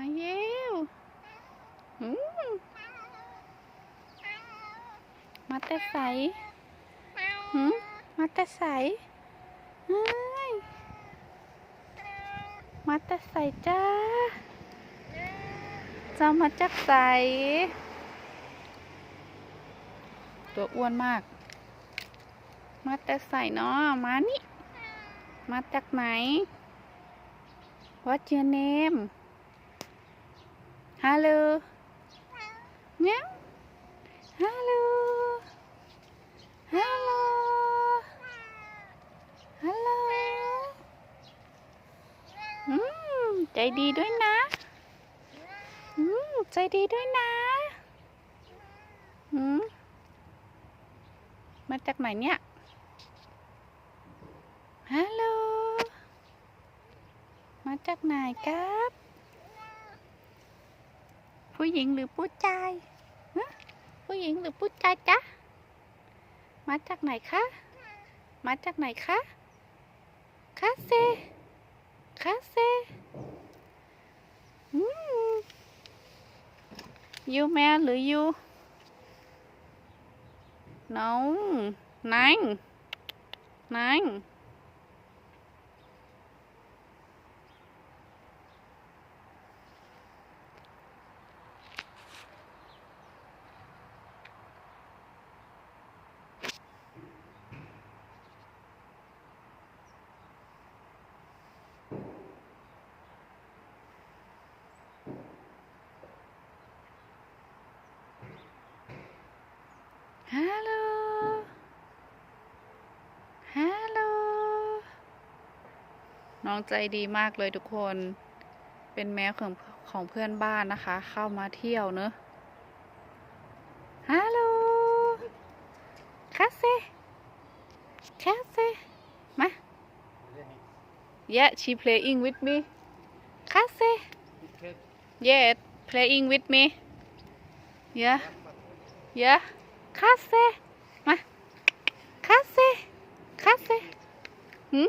มาเย้วอืมมาแต่ใสหืมมาแต่ใสเฮ้ยมาแต่ใสจ้าจะมาจากใส ตัวอ้วนมาก มาแต่ใสเนาะมานี่ มาจากไหน What's your name Hello เนี้ย Hello Hello Hello อืมใจดีด้วยนะ อืมใจดีด้วยนะอืมมาจากไหนเนี่ย ฮัลโหล มาจากไหนครับ ผู้หญิงหรือผู้ชายผู้หญิงหรือผู้ชายจ๊ะ มาจากไหนคะ มาจากไหนคะคาเซคาเซยูแมนหรือยูน้องนายนาย ฮัลโหล ฮัลโหล น้องใจดีมากเลยทุกคน เป็นแมวของของเพื่อนบ้านนะคะ เข้ามาเที่ยวเนอะฮัลโหลคาเซ่คาเซ่มา Yeah she playing with me คาเซ่ Yeah playing with me Yeah Yeah คาเซ่มาคาเซ่คาเซ่หืม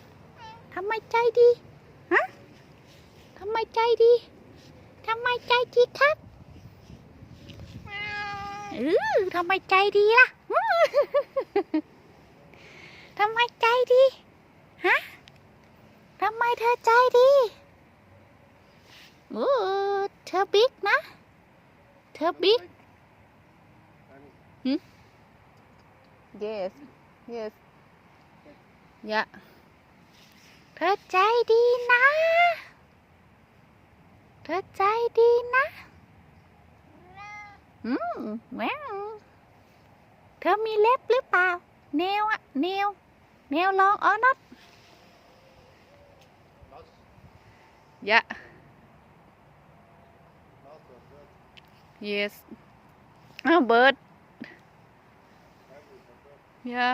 ทำไมใจดีฮะทำไมใจดีทำไมใจดีครับเออทำไมใจดีล่ะทำไมใจดีฮะทำไมเธอใจดีโอ้เธอบิ๊กนะ เธอบิ๊ก yes yes ยะเธอใจดีนะ เธอใจดีนะอืมแมวเธอมีเล็บหรือเปล่า เนวอะเนวเนวลองออนัท Lots, ยะ yes อ้าวเบิร์ดยะ